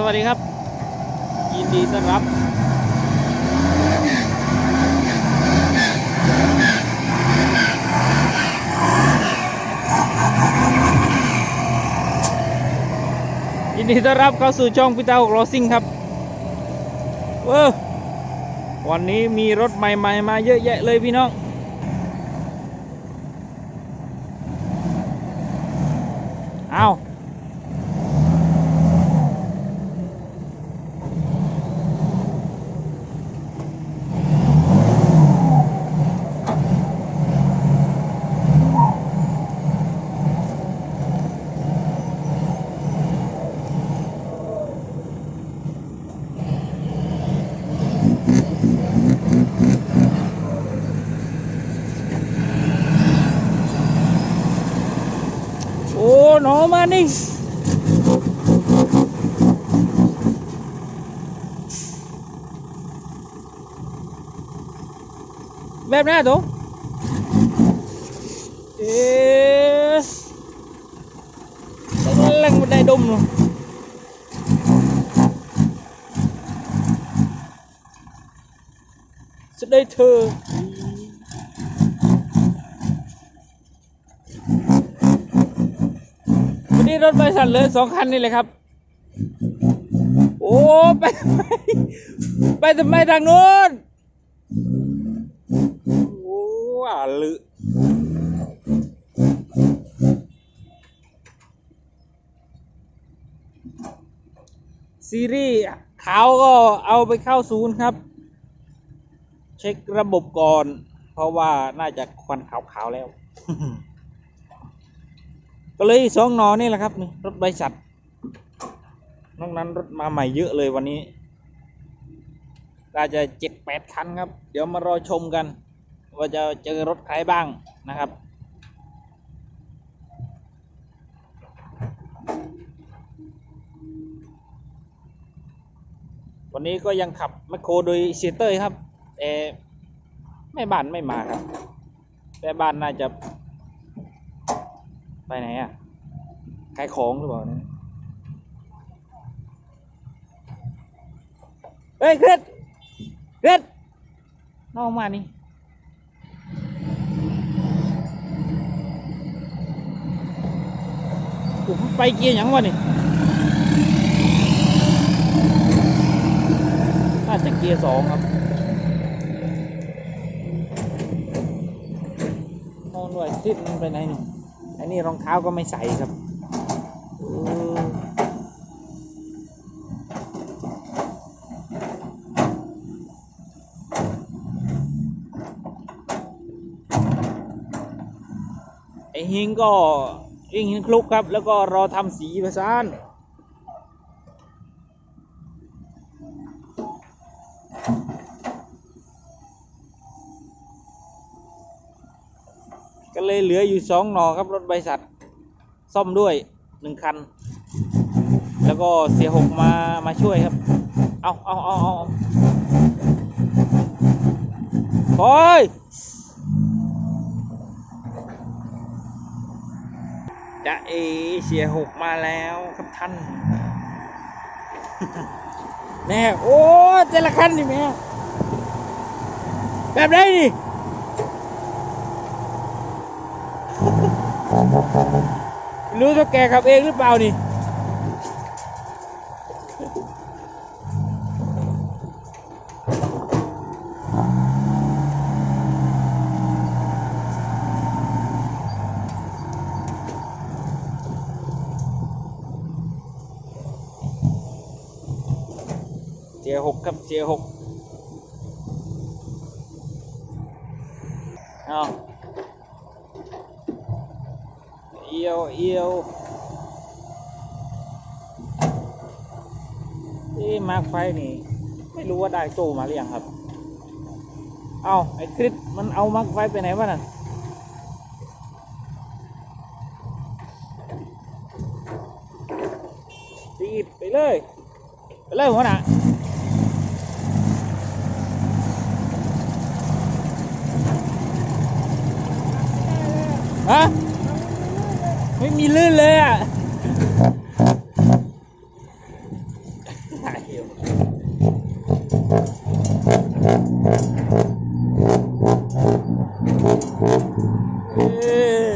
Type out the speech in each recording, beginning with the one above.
สวัสดีครับ ยินดีต้อนรับ ยินดีต้อนรับเข้าสู่ช่องพิตาหกโรซิ่งครับเออวันนี้มีรถใหม่ๆมาเยอะแยะเลยพี่น้องเอาโอ้หนอมานี่แบบนี้ตัวเอ๊ะแรงมันได้ดมเนอะจะได้เธอวันนี้รถบริษัทเลยสองคันนี่เลยครับ โอ้ไปไมไปทำไมทางโน้นโอ้อาลึซีรีส์ขาวก็เอาไปเข้าศูนย์ครับ เช็คระบบก่อน เพราะว่าน่าจะควันขาวๆแล้ว ก็เลยสองนอนี่แหละครับนี่รถบริษัทนอกนั้นรถมาใหม่เยอะเลยวันนี้น่าจะเจ็ดแปดคันครับ เดี๋ยวมารอชมกัน ว่าจะเจอรถใครบ้างนะครับวันนี้ก็ยังขับแมคโครโดยเซเตอร์ครับแต่แม่บ้านไม่มาครับแม่บ้านน่าจะ ไปไหนอะขายของหรือเปล่าเนี่ยเฮ้ยเครียดเครียดน้องมานี่ผมไปเกียร์ยังวะนี่น่าจะเกียร์สองครับนอนด้วยทิศมันไปไหนนี่ อันนี้รองเท้าก็ไม่ใส่ครับเออไอหิงก็วิ่งหิงคลุกครับ แล้วก็รอทำสีประสาน ก็เลยเหลืออยู่สองหนอครับรถบริษัทซ่อมด้วยหนึ่งคัน แล้วก็เสียหกมามาช่วยครับ เอาเอาเอาเอาโอ้ยจะเอเสียหกมาแล้วครับท่านแม่โอ้แต่ละคันนี่แม่แบบไหนนี่ รู้ตัวแกขับเองหรือเปล่านี่เจียหกครับเจียหกเอาเอี ยวเอียวนี่มาร์คไฟนี่ ไม่รู้ว่าได้โซมาหรือยังครับ เอาไอ้คริสมันเอามาร์คไฟไปไหนวะน่ะตีดไปเลย ไปเลยหัวหน้าฮะไมีเลื่นเลยอะ ถ่ายอยู่เอ้ย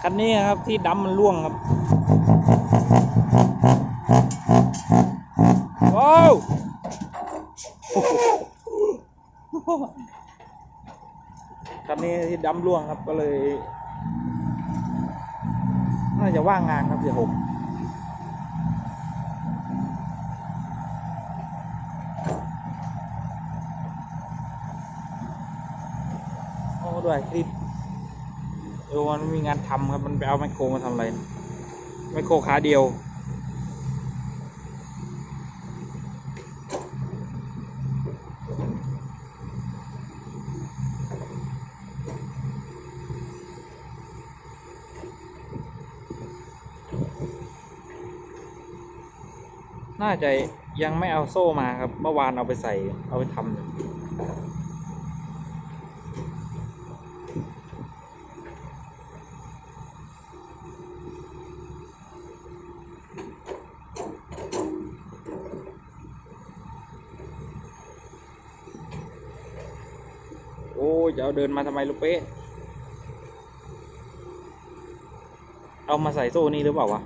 คันนี้ครับ ที่ดำมันร่วงครับว้าวคันนี้ที่ดำร่วงครับก็เลย น่าจะว่างงานครับเสียหกโอ้ด้วยคลิป เออมันมีงานทำครับ มันไปเอาไมโครมาทำอะไรไมโครขาเดียว น่าจะยังไม่เอาโซ่มาครับ เมื่อวานเอาไปใส่ เอาไปทำอยู่โอ้ยจะ เอาเดินมาทำไมลูกเป๊ะ เอามาใส่โซ่นี่หรือเปล่าวะ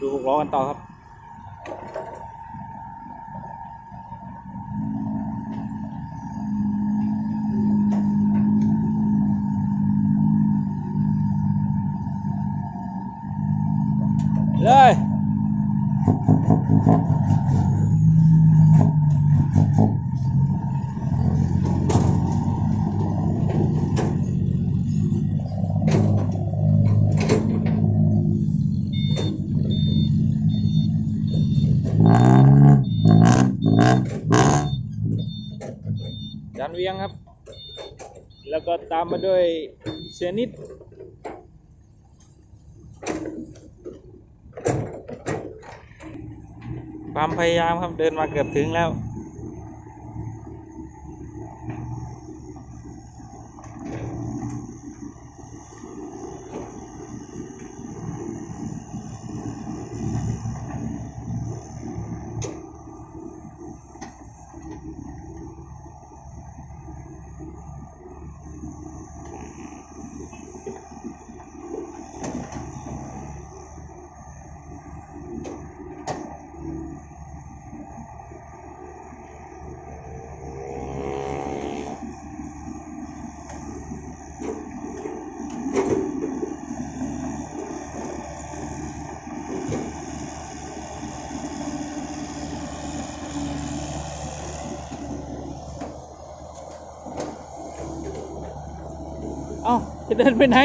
ดูหกล้อกันต่อครับ เลยจานเวียงครับ แล้วก็ตามมาด้วยเสียนิด ความพยายามครับเดินมาเกือบถึงแล้ว จะเดินไปไหน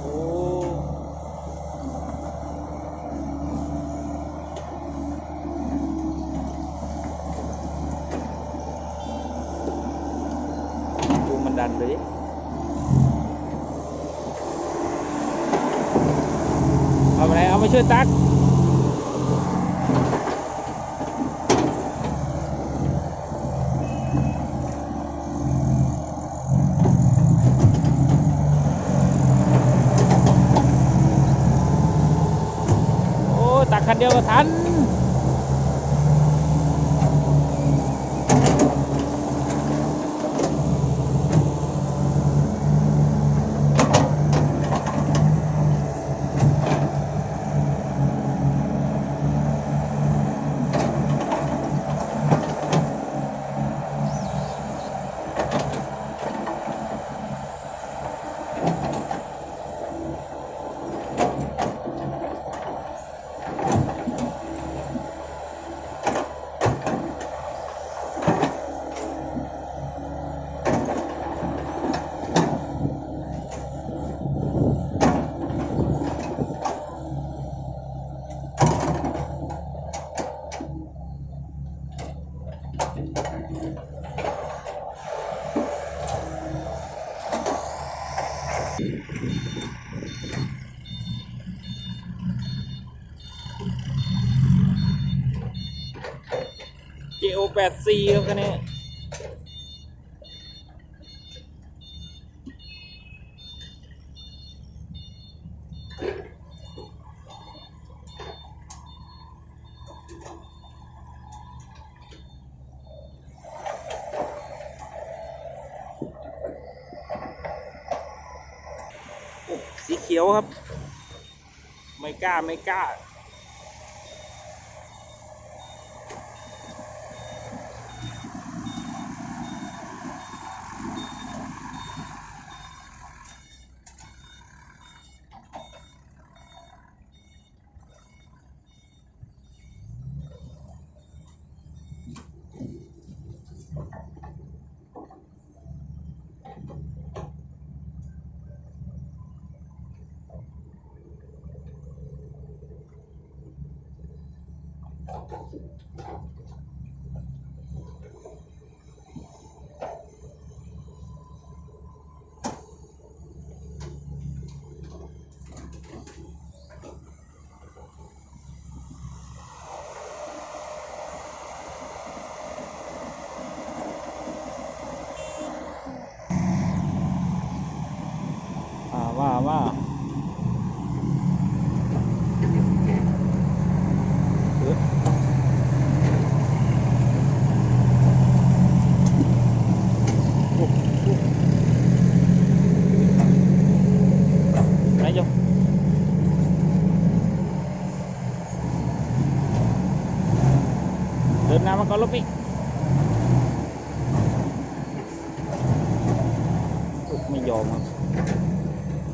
โอ้ดูมันดันไปดิ เอาไปไหนเอามา ช่วยตักโอ้ตักคันเดียวก็ทัน แปดซีครับคันนี้ สีเขียวครับ ไม่กล้า ไม่กล้า なるほど。 ดินหน้ามาก่อนลบอีกโอ้ไม่ยอมครับ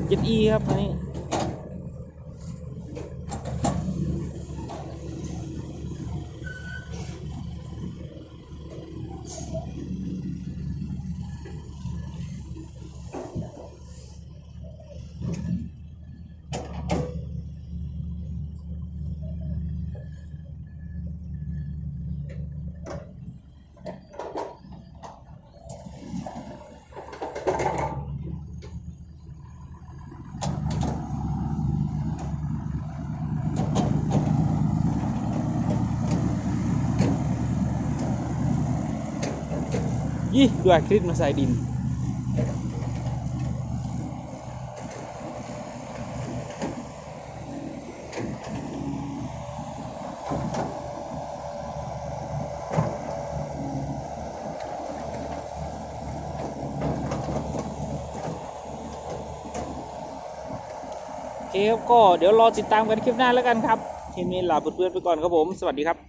เจ็ดอีครับอันนี้ ดูอะคริสมาใส่ดินโอเคครับก็เดี๋ยวรอติดตามกันคลิปหน้าแล้วกันครับทีนี้ลาเพื่อนๆไปก่อนครับผม สวัสดีครับ